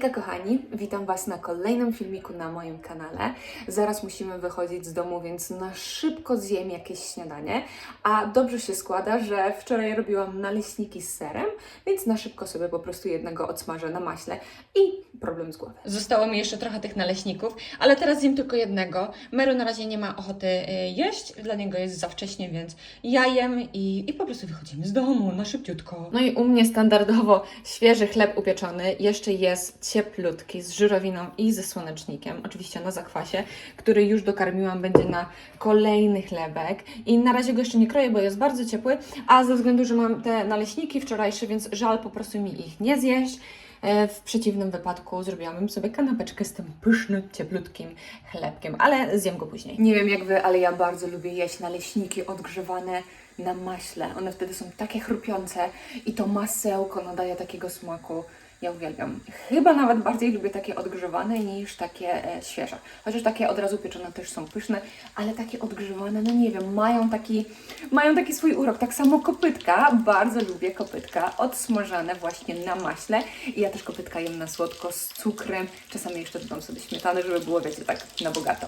Hejka kochani, witam Was na kolejnym filmiku na moim kanale. Zaraz musimy wychodzić z domu, więc na szybko zjem jakieś śniadanie. A dobrze się składa, że wczoraj robiłam naleśniki z serem, więc na szybko sobie po prostu jednego odsmażę na maśle i problem z głowy. Zostało mi jeszcze trochę tych naleśników, ale teraz zjem tylko jednego. Meru na razie nie ma ochoty y, jeść, dla niego jest za wcześnie, więc ja jem i, i po prostu wychodzimy z domu na szybciutko. No i u mnie standardowo świeży chleb upieczony, jeszcze jest cieplutki z żyrowiną i ze słonecznikiem, oczywiście na zakwasie, który już dokarmiłam, będzie na kolejny chlebek i na razie go jeszcze nie kroję, bo jest bardzo ciepły, a ze względu, że mam te naleśniki wczorajsze, więc żal po prostu mi ich nie zjeść. E, W przeciwnym wypadku zrobiłabym sobie kanapeczkę z tym pysznym, cieplutkim chlebkiem, ale zjem go później. Nie wiem jak Wy, ale ja bardzo lubię jeść naleśniki odgrzewane na maśle. One wtedy są takie chrupiące i to masełko nadaje takiego smaku. Ja uwielbiam. Chyba nawet bardziej lubię takie odgrzewane niż takie e, świeże. Chociaż takie od razu pieczone też są pyszne, ale takie odgrzewane, no nie wiem, mają taki, mają taki swój urok. Tak samo kopytka, bardzo lubię kopytka, odsmażane właśnie na maśle. I ja też kopytka jem na słodko z cukrem. Czasami jeszcze dodam sobie śmietany, żeby było, wiecie, tak na bogato.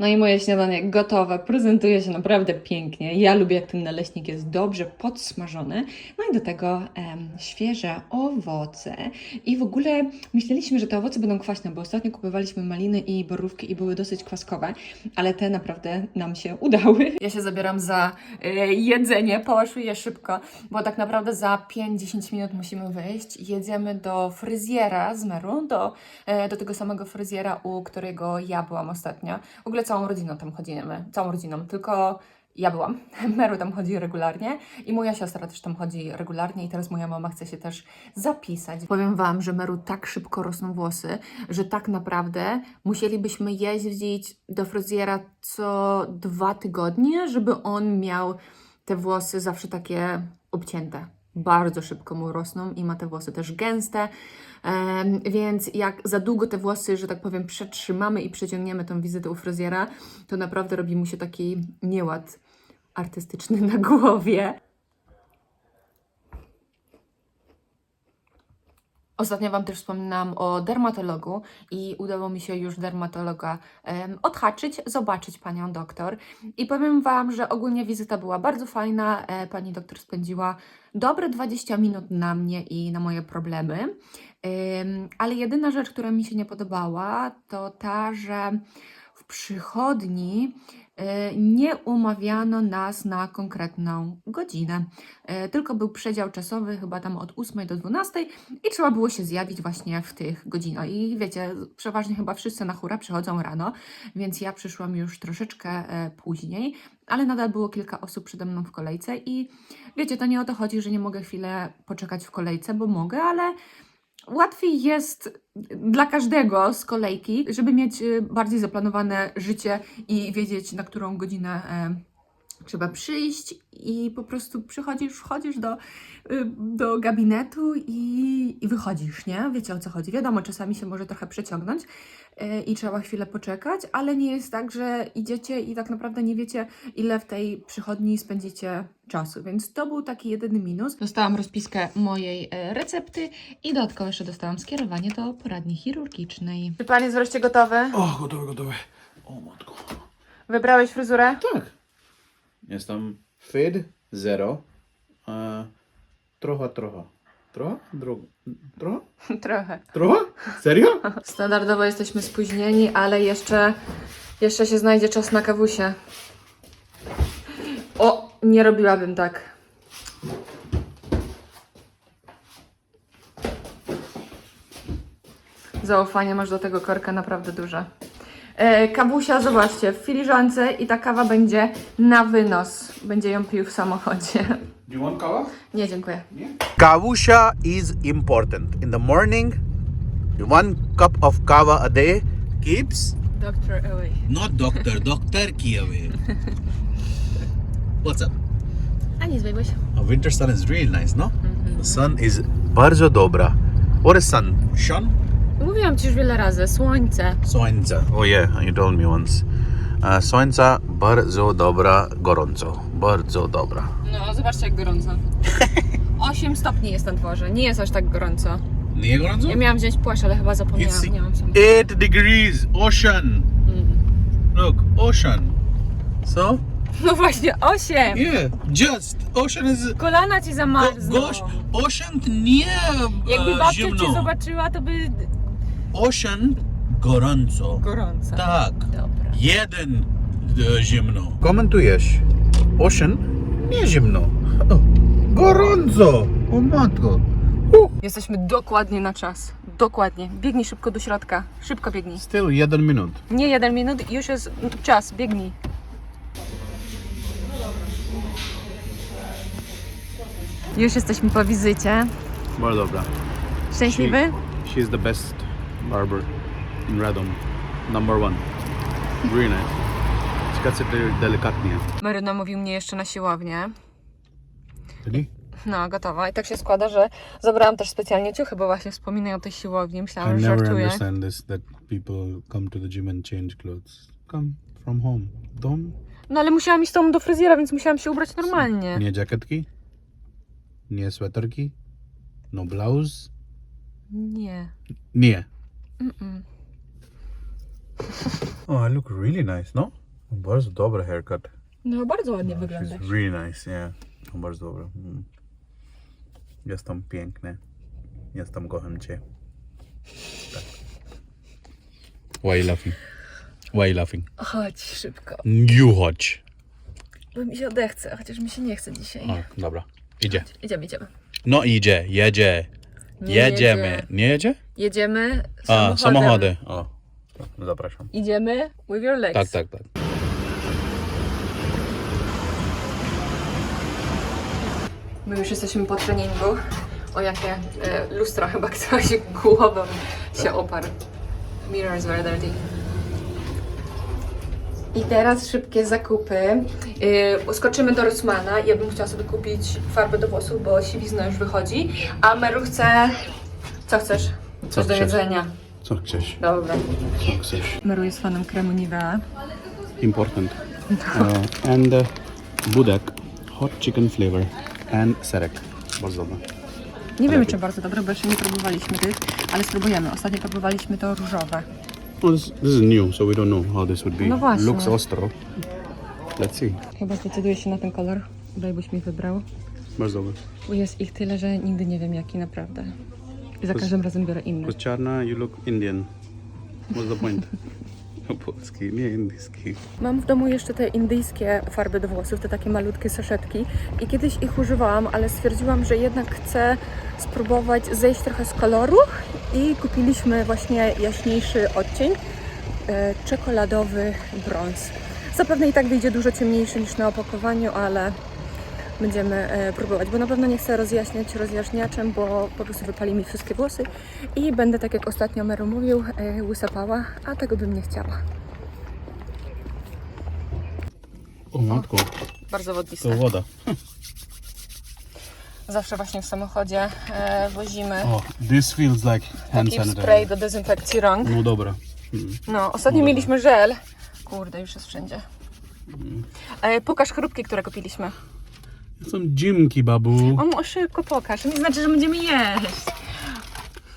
No i moje śniadanie gotowe, prezentuje się naprawdę pięknie. Ja lubię, jak ten naleśnik jest dobrze podsmażony. No i do tego em, świeże owoce. I w ogóle myśleliśmy, że te owoce będą kwaśne, bo ostatnio kupowaliśmy maliny i borówki i były dosyć kwaskowe, ale te naprawdę nam się udały. Ja się zabieram za e, jedzenie, pałaszuję szybko, bo tak naprawdę za 5-10 minut musimy wyjść. Jedziemy do fryzjera z Meru, do, e, do tego samego fryzjera, u którego ja byłam ostatnio. W ogóle całą rodziną tam chodzimy, całą rodziną, tylko ja byłam. Meru tam chodzi regularnie i moja siostra też tam chodzi regularnie i teraz moja mama chce się też zapisać. Powiem Wam, że Meru tak szybko rosną włosy, że tak naprawdę musielibyśmy jeździć do fryzjera co dwa tygodnie, żeby on miał te włosy zawsze takie obcięte. Bardzo szybko mu rosną i ma te włosy też gęste, więc jak za długo te włosy, że tak powiem, przetrzymamy i przeciągniemy tą wizytę u fryzjera, to naprawdę robi mu się taki nieład artystyczny na głowie. Ostatnio Wam też wspominałam o dermatologu i udało mi się już dermatologa em, odhaczyć, zobaczyć Panią doktor. I powiem Wam, że ogólnie wizyta była bardzo fajna. E, pani doktor spędziła dobre 20 minut na mnie i na moje problemy. Em, ale jedyna rzecz, która mi się nie podobała, to ta, że przychodni e, nie umawiano nas na konkretną godzinę. E, Tylko był przedział czasowy, chyba tam od 8 do 12 i trzeba było się zjawić właśnie w tych godzinach. I wiecie, przeważnie chyba wszyscy na hura przychodzą rano, więc ja przyszłam już troszeczkę e, później, ale nadal było kilka osób przede mną w kolejce i wiecie, to nie o to chodzi, że nie mogę chwilę poczekać w kolejce, bo mogę, ale łatwiej jest dla każdego z kolejki, żeby mieć y, bardziej zaplanowane życie i wiedzieć, na którą godzinę e, trzeba przyjść i po prostu przychodzisz, wchodzisz do, y, do gabinetu i, i wychodzisz, nie? Wiecie o co chodzi. Wiadomo, czasami się może trochę przeciągnąć e, i trzeba chwilę poczekać, ale nie jest tak, że idziecie i tak naprawdę nie wiecie, ile w tej przychodni spędzicie czasu, więc to był taki jedyny minus. Dostałam rozpiskę mojej e, recepty i dodatkowo jeszcze dostałam skierowanie do poradni chirurgicznej. Czy pan jest wreszcie gotowy? O, gotowe, gotowe. O matko. Wybrałeś fryzurę? Tak. Jestem fit, zero. E, trochę, trochę. Trochę? Dro, trochę? Trochę. Trochę? Serio? Standardowo jesteśmy spóźnieni, ale jeszcze, jeszcze się znajdzie czas na kawusie. O, nie robiłabym tak. Zaufanie masz do tego korka naprawdę duże. E, kawusia, zobaczcie, w filiżance i ta kawa będzie na wynos. Będzie ją pił w samochodzie. Do you want kawa? Nie, dziękuję. Kavusha is important. In the morning, one cup of kava a day keeps Doctor away. not doctor, doctor away. What's up? A nic. A winter sun is really nice, no? The sun is bardzo dobra. What is sun? Sun? Mówiłam ci już wiele razy, słońce. Słońce. Oh yeah, you told me once. Uh, słońce bardzo dobra, gorąco. Bardzo dobra. No, zobaczcie jak gorąco. 8 stopni jest na dworze, nie jest aż tak gorąco. Nie gorąco? Ja miałam wziąć płaszcz, ale chyba zapomniałam. It's Nie mam sobie. 8 degrees, ocean. Look, ocean. So? No właśnie, 8! Yeah, just. Ocean is... Kolana ci Go, zamarzną. gosh, ocean nie Jakby e, babcia cię zimno. zobaczyła, to by Ocean gorąco. gorąco. Tak. Dobra. Jeden e, zimno. Komentujesz. Ocean? Nie zimno. O, gorąco. O matko. Jesteśmy dokładnie na czas. Dokładnie. Biegnij szybko do środka. Szybko biegnij. Still jeden minut. Nie jeden minut, już jest czas. Biegnij. Już jesteśmy po wizycie. Bardzo dobra. Szczęśliwy? She is the best barber in Radom. Number one. Really nice. Ciekawe, delikatnie. Mary namówił mnie jeszcze na siłownię. Really? No, gotowa. I tak się składa, że zabrałam też specjalnie ciuchy, bo właśnie wspominają o tej siłowni. I Myślałam, że never żartuję. understand this that people come to the gym and change clothes. Come from home. Dom? No ale musiałam iść z tobą do fryzjera, więc musiałam się ubrać normalnie. Nie jacketki? Nie sweterki? No blouse? Nie. Nie. Mm-mm. Oh, I look really nice, no? Bardzo dobry haircut. No, bardzo ładnie wyglądasz. She's really nice, yeah. No, Bardzo dobry. Mm. Jestem piękny. Jestem kocham cię. Why you laughing? Why you laughing? Chodź szybko, You chodź. bo mi się odechce, chociaż mi się nie chce dzisiaj. O, dobra. Idzie. Idziemy, idziemy. No idzie, jedzie. Nie Jedziemy. jedzie. Nie jedzie? Jedziemy A, samochodem. samochody. O, zapraszam. Idziemy with your legs. Tak, tak, tak. My już jesteśmy po treningu. O jakie e, lustro chyba ktoś głową się oparł. Mirrors were dirty. I teraz szybkie zakupy. Yy, skoczymy do Rossmana. Ja bym chciała sobie kupić farbę do włosów, bo siwizna już wychodzi. A Meru chce... Co chcesz? Coś Co do chcesz? jedzenia. Co chcesz? Dobra. Co chcesz? Meru jest fanem kremu Nivea. Important. Uh, and uh, budak, hot chicken flavor and serek. Bardzo dobre. Nie wiemy, czy bardzo dobre, bo jeszcze nie próbowaliśmy tych, ale spróbujemy. Ostatnio próbowaliśmy to różowe. Well, this, this is new, so we don't know how this would be. No właśnie. Looks ostro. Let's see. Chyba zdecyduję się na ten kolor. Byś mi wybrał. Bardzo dobre. Bo jest ich tyle, że nigdy nie wiem jaki naprawdę. I za każdym razem biorę inny. Because Charna, you look Indian. What's the point? Polski, nie indyjski. Mam w domu jeszcze te indyjskie farby do włosów, te takie malutkie saszetki i kiedyś ich używałam, ale stwierdziłam, że jednak chcę spróbować zejść trochę z koloru i kupiliśmy właśnie jaśniejszy odcień, e, czekoladowy brąz. Zapewne i tak wyjdzie dużo ciemniejszy niż na opakowaniu, ale będziemy e, próbować, bo na pewno nie chcę rozjaśniać rozjaśniaczem, bo po prostu wypali mi wszystkie włosy i będę, tak jak ostatnio Meru mówił, e, łysapała, a tego bym nie chciała. O matko, Bardzo to wodniste. woda. Zawsze właśnie w samochodzie e, wozimy Oh, this feels like hand taki spray sanitizer. do dezynfekcji rąk. No dobra. Mm. No, ostatnio No dobra. mieliśmy żel. Kurde, już jest wszędzie. E, pokaż chrupki, które kupiliśmy. Są dzimki, babu. O, szybko pokaż. To nie znaczy, że będziemy jeść.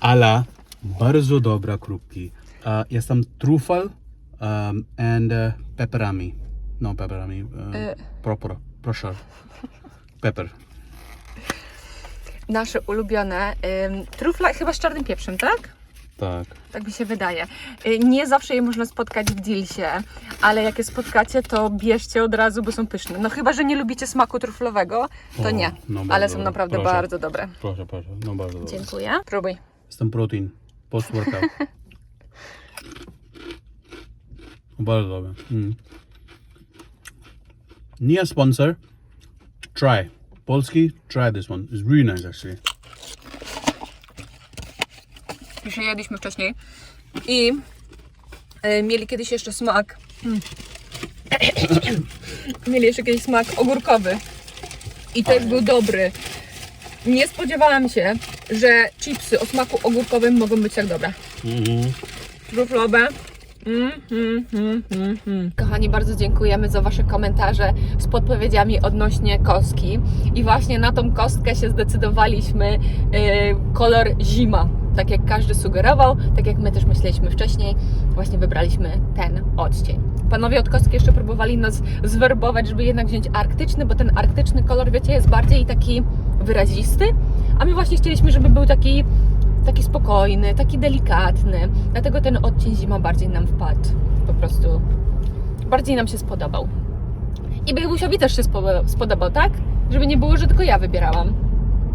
Ale bardzo dobra krupki. Uh, jest tam trufel um, and uh, pepperami. No, pepperami. Proper. Proszę. Pepper. Nasze ulubione trufla chyba z czarnym pieprzem, tak? Tak. Tak mi się wydaje. Y, Nie zawsze je można spotkać w Dilsie, ale jak je spotkacie, to bierzcie od razu, bo są pyszne. No chyba, że nie lubicie smaku truflowego, to O, nie. no ale są dobre. naprawdę Proszę. bardzo dobre. Proszę, proszę. No bardzo dobra. Dziękuję. Próbuj. Jestem protein. Post-workout. bardzo dobre. Mm. Nie sponsor. Try. Polski, try this one. It's really nice actually. Już je jedliśmy wcześniej. I e, mieli kiedyś jeszcze smak. Mm. mieli jeszcze kiedyś smak ogórkowy. I też był dobry. Nie spodziewałam się, że chipsy o smaku ogórkowym mogą być tak dobre. Mhm. Truflowe. Mm, mm, mm, mm, mm. Kochani, bardzo dziękujemy za Wasze komentarze z podpowiedziami odnośnie kostki. I właśnie na tą kostkę się zdecydowaliśmy. Yy, kolor zima. tak jak każdy sugerował, tak jak my też myśleliśmy wcześniej, właśnie wybraliśmy ten odcień. Panowie od kostki jeszcze próbowali nas zwerbować, żeby jednak wziąć arktyczny, bo ten arktyczny kolor, wiecie, jest bardziej taki wyrazisty, a my właśnie chcieliśmy, żeby był taki, taki spokojny, taki delikatny. Dlatego ten odcień zima bardziej nam wpadł. Po prostu bardziej nam się spodobał. I Bejbusiowi też się spo- spodobał, tak? Żeby nie było, że tylko ja wybierałam.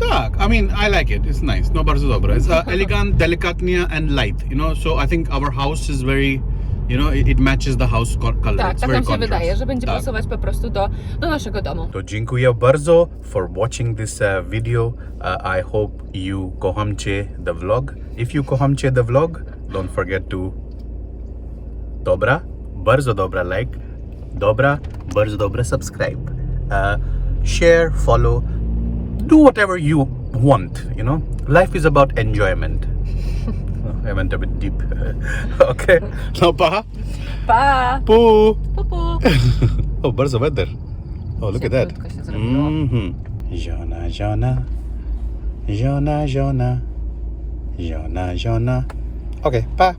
Tak, I mean, I like it. It's nice. No, bardzo dobre. It's uh, elegant, delikatnie and light. You know, so I think our house is very, you know, it, it matches the house co- color. Tak, It's tak very nam się contrast. wydaje, że będzie Tak. pasować po prostu do, do naszego domu. To dziękuję bardzo for watching this uh, video. Uh, I hope you kohamcie the vlog. If you kohamcie the vlog, don't forget to dobra, bardzo dobra like, dobra, bardzo dobra subscribe, uh, share, follow, do whatever you want. You know, life is about enjoyment. I went a bit deep. okay. Now, pa. Pa. Poo. Poo poo. oh, birds of weather. Oh, look at that. Mm-hmm. Jana, Jana. Jana, Jana. Jana, Jana. Okay, pa.